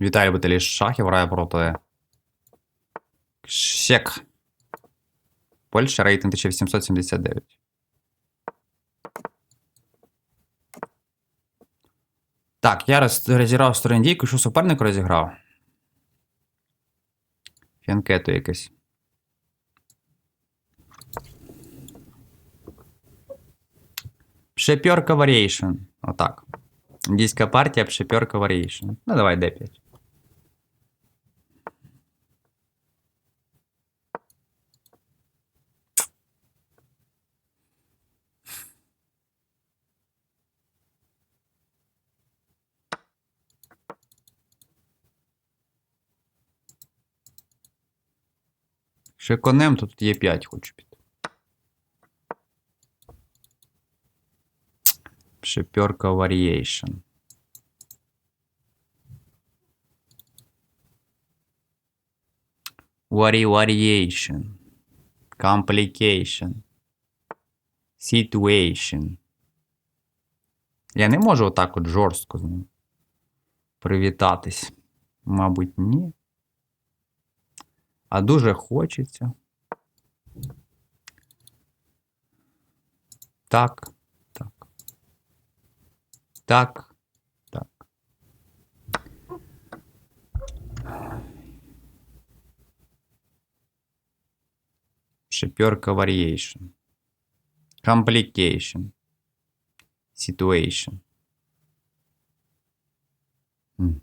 Віталій Баталій Шахів грає проти. Щек. Польща рейтинг 1879. Так, я роз- розіграв сторону дійку, що суперник розіграв. Фінкету якесь. Пшепьорка Variation. Отак. Індійська партія Пшепьорка Variation. Ну, давай D5. Ще конем, то тут є 5 хочу піти. Шиперка Variation. Vari Variation. Complication. Situation. Я не можу отак от жорстко з ним привітатись. Мабуть, ні. А дуже хочеться. Так, так. Так, так. Шиперка variation. Complication. Situation. М.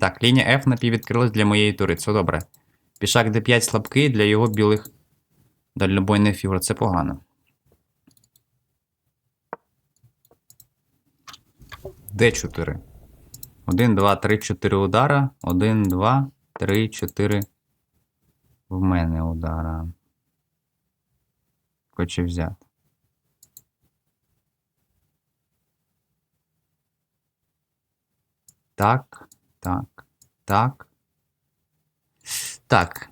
Так, лінія F напіввідкрилась для моєї тури. Це добре. Пішак D5 слабкий для його білих дальнобойних фігур. Це погано. D4. 1, 2, 3, 4 удара. 1, 2, 3, 4. В мене удара. Хоче взяти. Так, так, так. Так.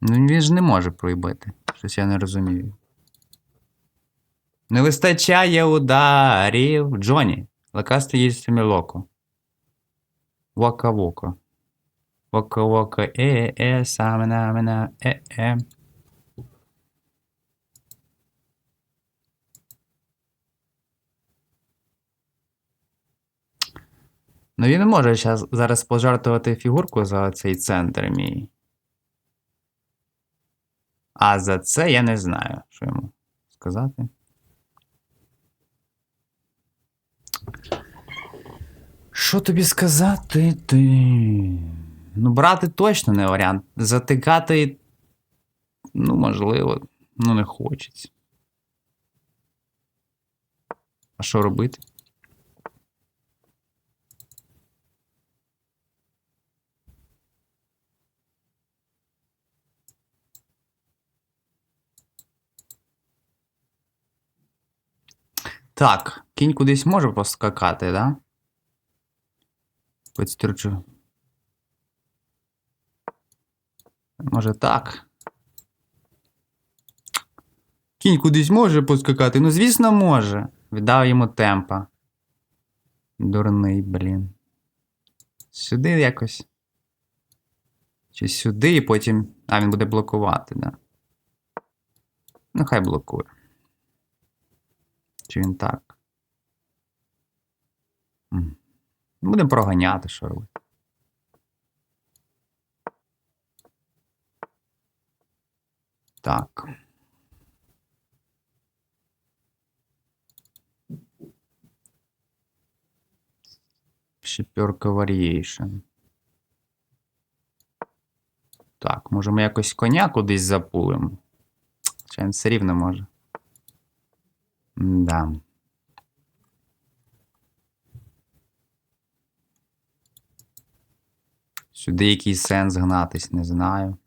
Ну, він ж не може проїбати. Щось я не розумію. Не вистачає ударів. Джоні. Лекасти є семілоко. Вока-вока. Вока-вока. Е-е, самена-мена, е-е. Ну він може щас, зараз пожартувати фігурку за цей центр мій. А за це я не знаю, що йому сказати. Що тобі сказати ти? Ну, брати точно не варіант. Затикати, ну, можливо, ну не хочеться. А що робити? Так, кінь кудись може поскакати, да? Підстрічу. Може так. Кінь кудись може поскакати? Ну, звісно, може. Віддав йому темпа. Дурний, блін. Сюди якось. Чи сюди, і потім. А, він буде блокувати, да. Ну, хай блокує. Чи він так? Будемо проганяти, що робити. Так. Шіперка Variation. Так, може ми якось коня кудись запулимо? Чи він все рівно може? Да. Сюди якийсь сенс гнатись, не знаю.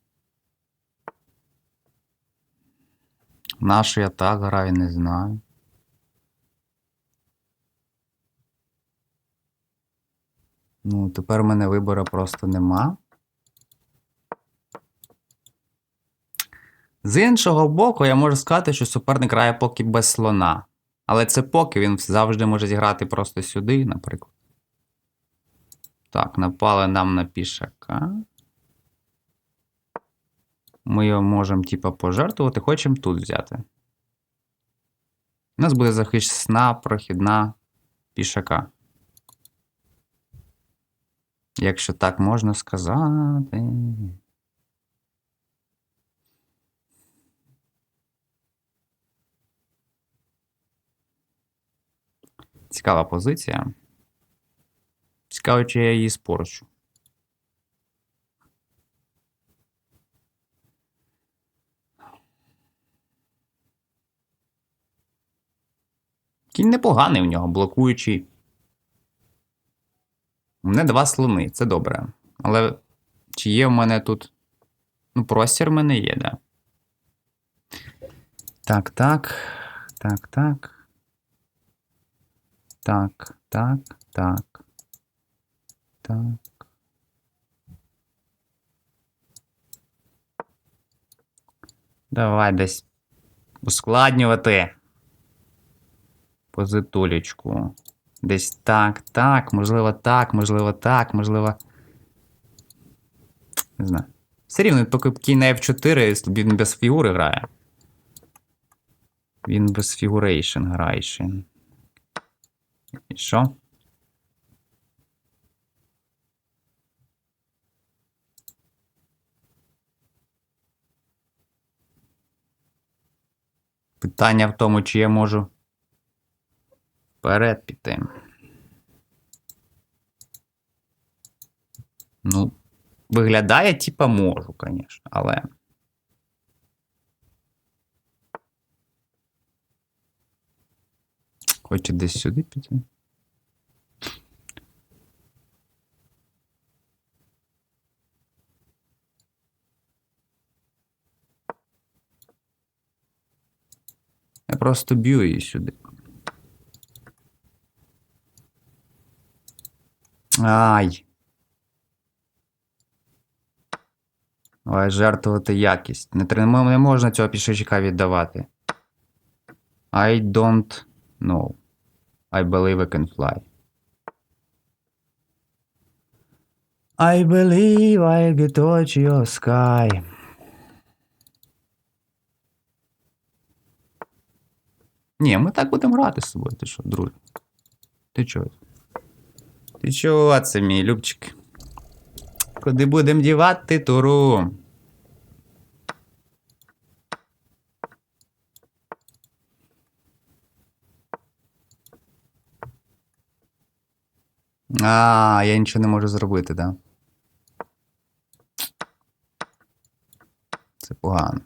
Нащо я так граю, не знаю. Ну, тепер у мене вибору просто нема. З іншого боку, я можу сказати, що суперник грає поки без слона. Але це поки він завжди може зіграти просто сюди, наприклад. Так, напали нам на пішака. Ми його можемо, типа, пожертвувати, хочемо тут взяти. У нас буде захисна прохідна пішака. Якщо так можна сказати. Цікава позиція. Цікаво, чи я її спорчу. Кінь непоганий у нього, блокуючий. У мене два слони, це добре. Але чи є в мене тут. Ну, простір в мене є, да. Так, так. Так, так. Так, так, так. Так. Давай десь ускладнювати позитулечку. Десь так, так, можливо, так, можливо, так, можливо. Не знаю. Все рівно, поки кінь на F4, він без фігури грає. Він без фігурейшн грає ще. І що? Питання в тому, чи я можу вперед піти. Ну, виглядає, типа, можу, звісно, але. Хочу десь сюди піти. Я просто б'ю її сюди. Ай. Ой, жертвувати якість. Не, не можна цього пішачка віддавати. I don't know. I believe I can fly. I believe I can touch your sky. Ні, ми так будемо грати з тобою. Ти що, друже? Ти чого? Ти чого це, мій любчик? Куди будемо дівати туру? А, я нічого не можу зробити, да? Це погано.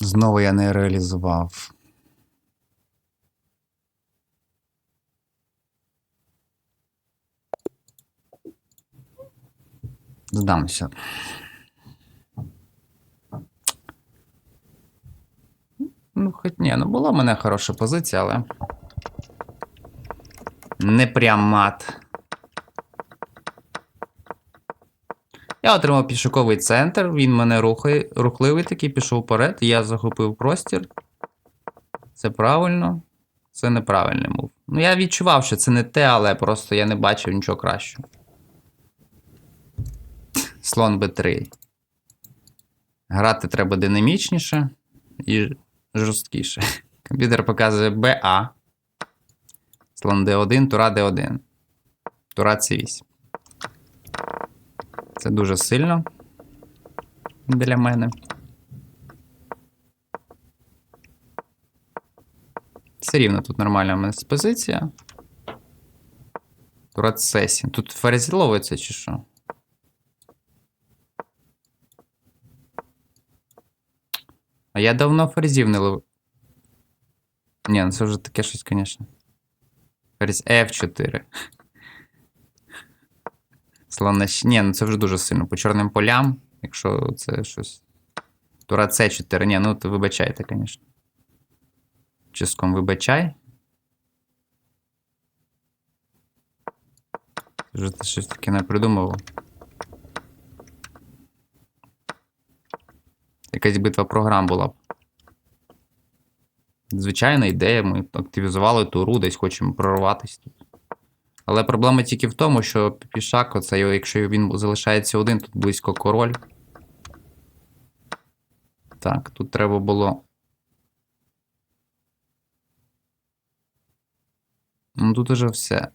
Знову я не реалізував. Здамся. Ну, хоч ні, ну була в мене хороша позиція, але. Не прям мат. Я отримав пішоковий центр, він мене рухає, рухливий такий, пішов вперед, я захопив простір. Це правильно, це неправильний мув. Ну, я відчував, що це не те, але просто я не бачив нічого кращого. Слон Б3. Грати треба динамічніше і жорсткіше. Комп'ютер показує БА. Слон Д1, Тура Д1. Тура С8. Це дуже сильно для мене. Все рівно тут нормальна в мене позиція. Тура С7. Тут ферзь ловиться чи що? А я давно ферзів не ловив. Ні, ну це вже таке щось, звісно. Ферзь F4. Слон на Ні, ну це вже дуже сильно. По чорним полям, якщо це щось. Тура С4. Ні, ну то вибачайте, звісно. Чиском вибачай. Вже ти щось таке не придумав. Якась битва програм була б. Звичайна ідея, ми активізували туру, десь хочемо прорватися тут. Але проблема тільки в тому, що пішак, оце, якщо він залишається один, тут близько король. Так, тут треба було. Ну тут уже все.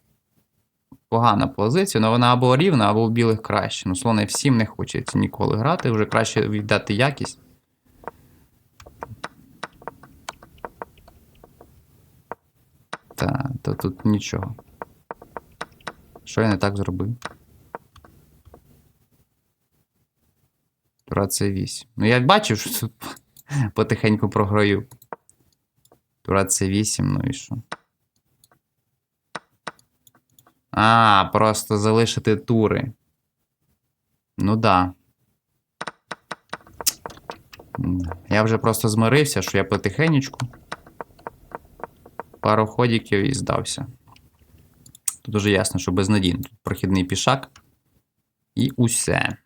Погана позиція, але вона або рівна, або у білих краще. Ну, слон F7 не хочеться ніколи грати, вже краще віддати якість. Та, тут нічого. Що я не так зробив? Тура це 8. Ну я бачив, що тут потихеньку програю. Тура 8, ну і що? А, просто залишити тури. Ну да. Я вже просто змирився, що я потихенечку. Пару ходіків і здався. Тут дуже ясно, що безнадійно. Тут прохідний пішак. І усе.